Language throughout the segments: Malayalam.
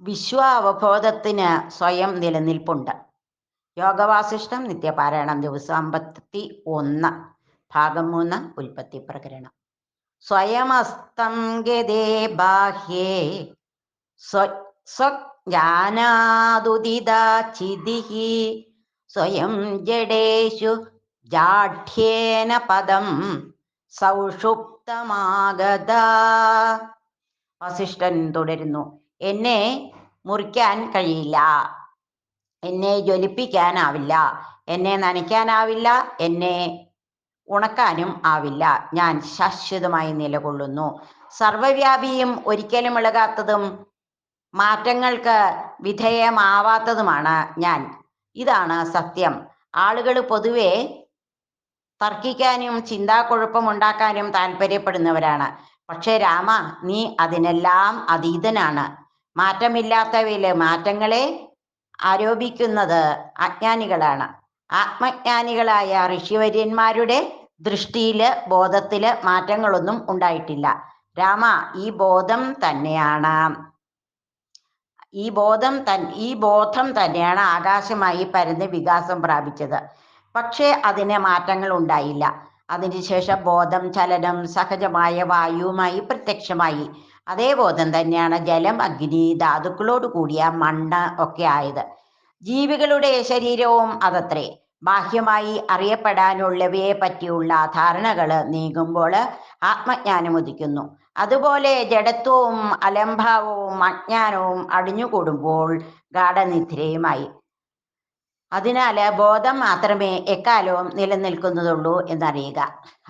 വിശ്വാവബോധത്തിന് സ്വയം നിലനിൽപ്പുണ്ട്. യോഗവാസിഷ്ടം നിത്യപാരായണം ദിവസം അമ്പത്തി ഒന്ന് ഭാഗം മൂന്ന് ഉൽപ്പത്തി പ്രകരണം സ്വയമസ്തം ഗതേ ബാഹ്യേ സ്വജ്ഞാനാദുദിതാചിതിഃ സ്വയം ജഡേഷു ജാഠ്യേന പദം സൗഷുപ്തമാഗത. വസിഷ്ഠൻ തുടരുന്നു. എന്നെ മുറിക്കാൻ കഴിയില്ല. എന്നെ ജ്വലിപ്പിക്കാനാവില്ല. എന്നെ നനയ്ക്കാനാവില്ല. എന്നെ ഉണക്കാനും ആവില്ല. ഞാൻ ശാശ്വതമായി നിലകൊള്ളുന്നു. സർവവ്യാപിയും ഒരിക്കലും ഇളകാത്തതും മാറ്റങ്ങൾക്ക് വിധേയമാവാത്തതുമാണ് ഞാൻ. ഇതാണ് സത്യം. ആളുകൾ പൊതുവെ തർക്കിക്കാനും ചിന്താക്കുഴപ്പമുണ്ടാക്കാനും താല്പര്യപ്പെടുന്നവരാണ് പക്ഷേ രാമ നീ അതിനെല്ലാം അതീതനാണ്. മാറ്റമില്ലാത്തവയിലെ മാറ്റങ്ങളെ ആരോപിക്കുന്നത് അജ്ഞാനികളാണ്. ആത്മജ്ഞാനികളായ ഋഷിവര്യന്മാരുടെ ദൃഷ്ടിയിൽ ബോധത്തിൽ മാറ്റങ്ങളൊന്നും ഉണ്ടായിട്ടില്ല. രാമ ഈ ബോധം തന്നെയാണ്. ഈ ബോധം തൻ ഈ ബോധം തന്നെയാണ് ആകാശമായി പരന്ന് വികാസം പ്രാപിച്ചത്. പക്ഷേ അതിന് മാറ്റങ്ങൾ ഉണ്ടായില്ല. അതിനുശേഷം ബോധം ചലനം സഹജമായ വായുവുമായി പ്രത്യക്ഷമായി. അതേ ബോധം തന്നെയാണ് ജലം അഗ്നി ധാതുക്കളോട് കൂടിയ മണ്ണ് ഒക്കെ ആയത്. ജീവികളുടെ ശരീരവും അതത്രേ. ബാഹ്യമായി അറിയപ്പെടാനുള്ളവയെ പറ്റിയുള്ള ധാരണകൾ നീങ്ങുമ്പോൾ ആത്മജ്ഞാനം ഉദിക്കുന്നു. അതുപോലെ ജഡത്വവും അലംഭാവവും അജ്ഞാനവും അടിഞ്ഞുകൂടുമ്പോൾ ഗാഠനിദ്രയുമായി. അതിനാൽ ബോധം മാത്രമേ എക്കാലവും നിലനിൽക്കുന്നതുള്ളൂ എന്നറിയുക.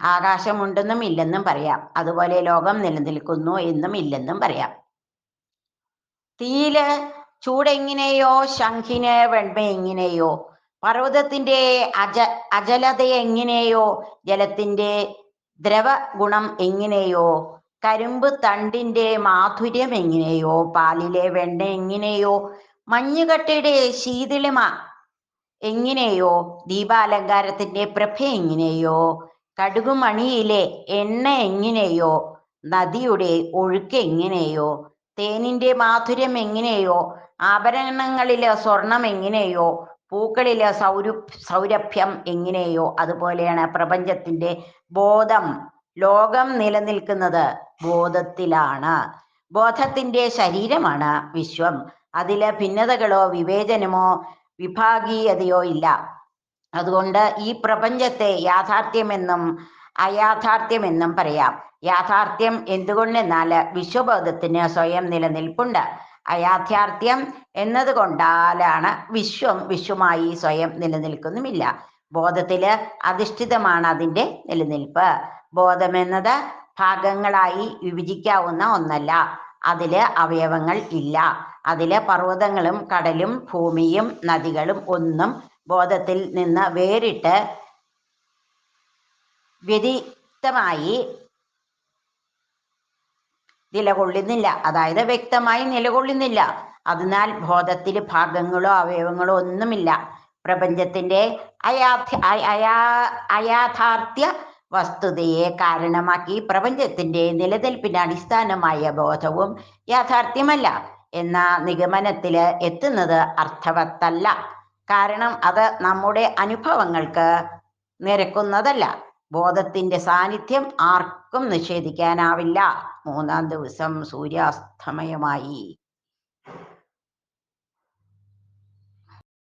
ആകാശമുണ്ടെന്നും ഇല്ലെന്നും പറയാം. അതുപോലെ ലോകം നിലനിൽക്കുന്നു എന്നും ഇല്ലെന്നും പറയാം. തീയിൽ ചൂടെങ്ങനെയോ ശംഖിന് വെണ്മ എങ്ങനെയോ പർവതത്തിന്റെ അജ അജലത എങ്ങനെയോ ജലത്തിന്റെ ദ്രവ ഗുണം എങ്ങനെയോ കരിമ്പ് തണ്ടിന്റെ മാധുര്യം എങ്ങനെയോ പാലിലെ വെണ്ണ എങ്ങനെയോ മഞ്ഞുകട്ടയുടെ ശീതളിമ എങ്ങനെയോ ദീപാലങ്കാരത്തിന്റെ പ്രഭ എങ്ങനെയോ കടുകുമണിയിലെ എണ്ണ എങ്ങനെയോ നദിയുടെ ഒഴുക്ക് എങ്ങനെയോ തേനിന്റെ മാധുര്യം എങ്ങനെയോ ആഭരണങ്ങളിലെ സ്വർണം എങ്ങനെയോ പൂക്കളിലെ സൗര സൗരഭ്യം എങ്ങനെയോ അതുപോലെയാണ് പ്രപഞ്ചത്തിന്റെ ബോധം. ലോകം നിലനിൽക്കുന്നത് ബോധത്തിലാണ്. ബോധത്തിന്റെ ശരീരമാണ് വിശ്വം. അതിലെ ഭിന്നതകളോ വിവേചനമോ വിഭാഗീയതയോ ഇല്ല. അതുകൊണ്ട് ഈ പ്രപഞ്ചത്തെ യാഥാർത്ഥ്യമെന്നും അയാഥാർത്ഥ്യമെന്നും പറയാം. യാഥാർത്ഥ്യം എന്തുകൊണ്ടെന്നാൽ വിശ്വബോധത്തിന് സ്വയം നിലനിൽപ്പുണ്ട്. അയാഥാർത്ഥ്യം എന്നതുകൊണ്ടാലാണ് വിശ്വം വിശ്വമായി സ്വയം നിലനിൽക്കുന്നുമില്ല. ബോധത്തിൽ അധിഷ്ഠിതമാണ് അതിന്റെ നിലനിൽപ്പ്. ബോധമെന്നത് ഭാഗങ്ങളായി വിഭജിക്കാവുന്ന ഒന്നല്ല. അതിൽ അവയവങ്ങൾ ഇല്ല. അതിൽ പർവതങ്ങളും കടലും ഭൂമിയും നദികളും ഒന്നും ബോധത്തിൽ നിന്ന് വേറിട്ട് വ്യതിരിക്തമായി നിലകൊള്ളുന്നില്ല. അതായത് വ്യക്തമായി നിലകൊള്ളുന്നില്ല. അതിനാൽ ബോധത്തിൽ ഭാഗങ്ങളോ അവയവങ്ങളോ ഒന്നുമില്ല. പ്രപഞ്ചത്തിന്റെ അയാഥ അയാ അയാഥാർത്ഥ്യ വസ്തുതയെ കാരണമാക്കി പ്രപഞ്ചത്തിന്റെ നിലനിൽപ്പിന് അടിസ്ഥാനമായ ബോധവും യാഥാർത്ഥ്യമല്ല. എന്ന നിഗമനത്തിൽ എത്തുന്നത് അർത്ഥവത്തല്ല. കാരണം അത് നമ്മുടെ അനുഭവങ്ങൾക്ക് നിരക്കുന്നതല്ല. ബോധത്തിന്റെ സാന്നിധ്യം ആർക്കും നിഷേധിക്കാനാവില്ല. മൂന്നാം ദിവസം സൂര്യാസ്തമയമായി.